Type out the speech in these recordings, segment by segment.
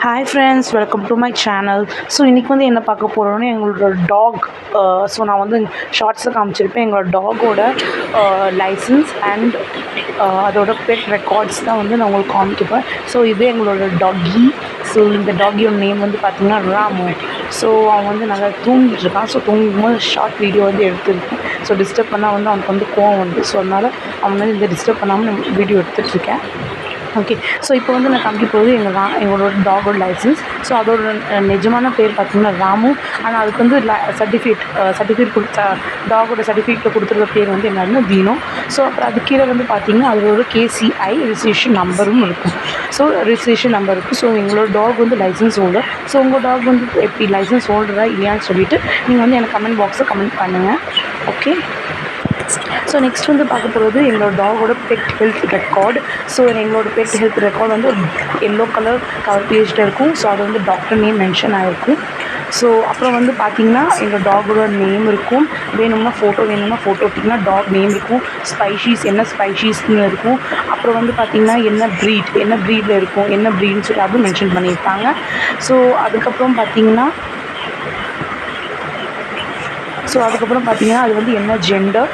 Hi friends welcome to my channel so இன்றைக்கி வந்து என்ன பார்க்க போகிறோன்னா எங்களோட டாக் ஸோ uh, நான் வந்து ஷார்ட்ஸில் காமிச்சிருப்பேன். எங்களோட டாகோட லைசன்ஸ் அண்ட் அதோட பெட் ரெக்கார்ட்ஸ் தான் வந்து நான் உங்களுக்கு காமிக்கப்பேன் ஸோ இது எங்களோட டாகி ஸோ இந்த டாகியோட நேம் வந்து பார்த்திங்கன்னா ராமு. ஸோ அவன் வந்து நல்லா தூங்கிட்டு இருக்கான். ஸோ தூங்கும்போது ஷார்ட் வீடியோ வந்து எடுத்துருக்கேன். ஸோ டிஸ்டர்ப் பண்ணால் வந்து அவனுக்கு வந்து கோவம் வந்து ஸோ அதனால் அவன் வந்து இந்த டிஸ்டர்ப் பண்ணாமல் வீடியோ எடுத்துகிட்ருக்கேன் ஓகே ஸோ இப்போ வந்து நான் காமிக்க போகுது எங்கள் ரா எங்களோட டாகோட லைசன்ஸ் ஸோ அதோட நிஜமான பேர் பார்த்தீங்கன்னா ராமு. ஆனால் அதுக்கு வந்து சர்டிஃபிகேட் சர்டிஃபிகேட் கொடுத்த டாகோட சர்டிஃபிகேட்டில் கொடுத்துருக்க பேர் வந்து என்னதுன்னா தீனோ ஸோ அப்புறம் அது கீழே வந்து பார்த்தீங்கன்னா அதோட கேசிஐ ரிஜிஸ்ட்ரேஷன் நம்பரும் இருக்கும். ஸோ ரிஜிஸ்ட்ரேஷன் நம்பர் இருக்குது ஸோ எங்களோட டாக் வந்து லைசன்ஸ் ஹோல்டர் ஸோ உங்கள் டாக் வந்து எப்படி லைசன்ஸ் ஹோல்டராக இல்லையான்னு சொல்லிட்டு நீங்கள் வந்து எனக்கு கமெண்ட் பாக்ஸை கமெண்ட் பண்ணுங்கள் ஓகே ஸோ நெக்ஸ்ட் வந்து பார்க்க போகிறது எங்களோட டாகோட பெட் ஹெல்த் ரெக்கார்டு ஸோ எங்களோட பெட் ஹெல்த் ரெக்கார்டு வந்து எல்லோ கலர் கவர் பேஜில் இருக்கும். ஸோ அது வந்து டாக்டர் நேம் மென்ஷன் ஆகிருக்கும் ஸோ அப்புறம் வந்து பார்த்தீங்கன்னா எங்கள் டாகோட நேம் இருக்கும். வேணும்னா ஃபோட்டோ வேணும்னா ஃபோட்டோ விட்டிங்கன்னா டாக் நேம் இருக்கும். ஸ்பைஷீஸ் என்ன ஸ்பைஷீஸ்னு இருக்கும். அப்புறம் வந்து பார்த்தீங்கன்னா என்ன ப்ரீட் என்ன ப்ரீடில் இருக்கும் என்ன ப்ரீட்னு சொல்லி அதுவும் மென்ஷன் பண்ணியிருப்பாங்க. ஸோ அதுக்கப்புறம் பார்த்திங்கன்னா ஸோ அதுக்கப்புறம் பார்த்தீங்கன்னா அது வந்து என்ன ஜெண்டர்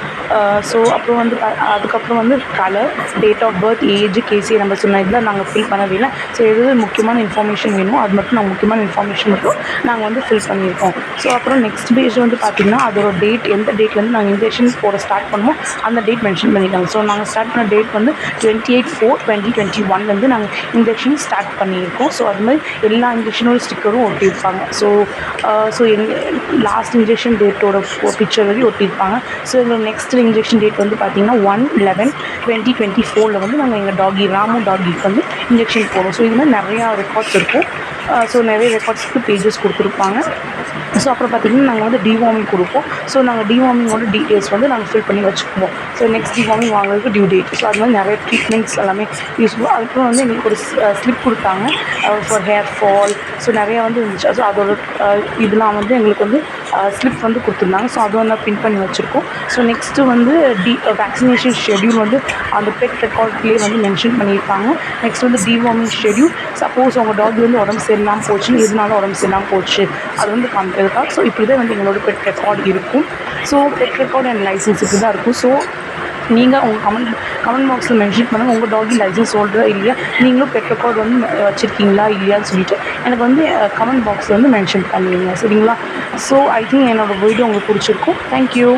ஸோ uh, அப்புறம் வந்து அதுக்கப்புறம் வந்து colour date of birth age KC number சொன்ன இதெல்லாம் நாங்கள் ஃபில் பண்ணவே இல்லை. ஸோ எது முக்கியமான இன்ஃபர்மேஷன் வேணுமோ அது மட்டும் நாங்கள் முக்கியமான இன்ஃபர்மேஷன் மட்டும் நாங்கள் வந்து ஃபில் பண்ணியிருக்கோம். ஸோ அப்புறம் நெக்ஸ்ட் பேஜ் வந்து பார்த்திங்கன்னா அதோட டேட் எந்த டேட்லேருந்து நாங்கள் இன்ஜெக்ஷன் போட ஸ்டார்ட் பண்ணுவோம் அந்த டேட் மென்ஷன் பண்ணிட்டாங்க ஸோ நாங்கள் ஸ்டார்ட் பண்ண டேட் வந்து twenty eight four twenty twenty ஒன்லேருந்து நாங்கள் இன்ஜெக்ஷன் ஸ்டார்ட் பண்ணியிருக்கோம். ஸோ அது மாதிரி எல்லா இன்ஜெக்ஷனோட ஸ்டிக்கரும் ஒட்டியிருப்பாங்க. ஸோ ஸோ எங்கள் லாஸ்ட் இன்ஜெக்ஷன் டேட்டோட பிக்சர் வரையும் ஒட்டியிருப்பாங்க. ஸோ எங்களோட நெக்ஸ்ட் இன்ஜெக்ஷன் டேட் வந்து பார்த்தீங்கன்னா ஒன் லெவன் டுவெண்ட்டி டுவெண்ட்டி ஃபோரில் வந்து நாங்கள் எங்கள் டாகி ராமு டாகிக்கு வந்து இன்ஜெக்ஷன் போடுவோம் ஸோ இது மாதிரி நிறையா ரெக்கார்ட்ஸ் இருக்கும். ஸோ நிறைய ரெக்கார்ட்ஸ்க்கு பேஜஸ் கொடுத்துருப்பாங்க. ஸோ அப்புறம் பார்த்தீங்கன்னா நாங்கள் வந்து டிவார்மிங் கொடுப்போம். ஸோ நாங்கள் டிவார்மிங்கோட டீட்டெயில்ஸ் வந்து நாங்கள் ஃபில் பண்ணி வச்சுக்குவோம். ஸோ நெக்ஸ்ட் டிவார்மிங் வாங்குறதுக்கு டியூ டேட் ஸோ அது மாதிரி நிறைய ட்ரீட்மெண்ட்ஸ் எல்லாமே யூஸ்ஃபுல்லாக அதுக்கப்புறம் வந்து எங்களுக்கு ஒரு ஸ்லிப் கொடுத்தாங்க. ஃபார் ஹேர் ஃபால் ஸோ நிறையா வந்து இருந்துச்சு. ஸோ அதோட இதெல்லாம் வந்து எங்களுக்கு வந்து ஸ்லிப் வந்து கொடுத்துருந்தாங்க. ஸோ அதுவும் நான் பின் பண்ணி வச்சுருக்கோம். ஸோ நெக்ஸ்ட்டு வந்து டி வேக்சினேஷன் ஷெட்யூல் வந்து அந்த பெட் ரெக்கார்ட்லேயே வந்து மென்ஷன் பண்ணியிருப்பாங்க. நெக்ஸ்ட் வந்து டிவார்மிங் ஷெட்யூல் சப்போஸ் உங்கள் டாக் வந்து உடம்பு சரியில்லாமல் போச்சு இதனால உடம்பு சரியில்லாமல் போச்சு. அது வந்து காமிக்கிறதுக்காக ஸோ இப்படி தான் வந்து எங்களோட பெட் ரெக்கார்ட் இருக்கும். So pet record and licence இப்படி தான் இருக்கும் ஸோ நீங்கள் உங்கள் கமெண்ட் கமெண்ட் பாக்ஸில் மென்ஷன் பண்ணுங்கள் உங்கள் டாகி லைசன்ஸ் ஹோல்டரா இல்லையா? நீங்களும் பெட் ரெக்கார்ட் வந்து வச்சுருக்கீங்களா இல்லையான்னு சொல்லிட்டு எனக்கு வந்து கமெண்ட் பாக்ஸில் வந்து மென்ஷன் பண்ணுவீங்க. சரிங்களா? ஸோ ஐ திங்க் என்னோடய வீடியோ உங்களுக்கு பிடிச்சிருக்கும். Thank you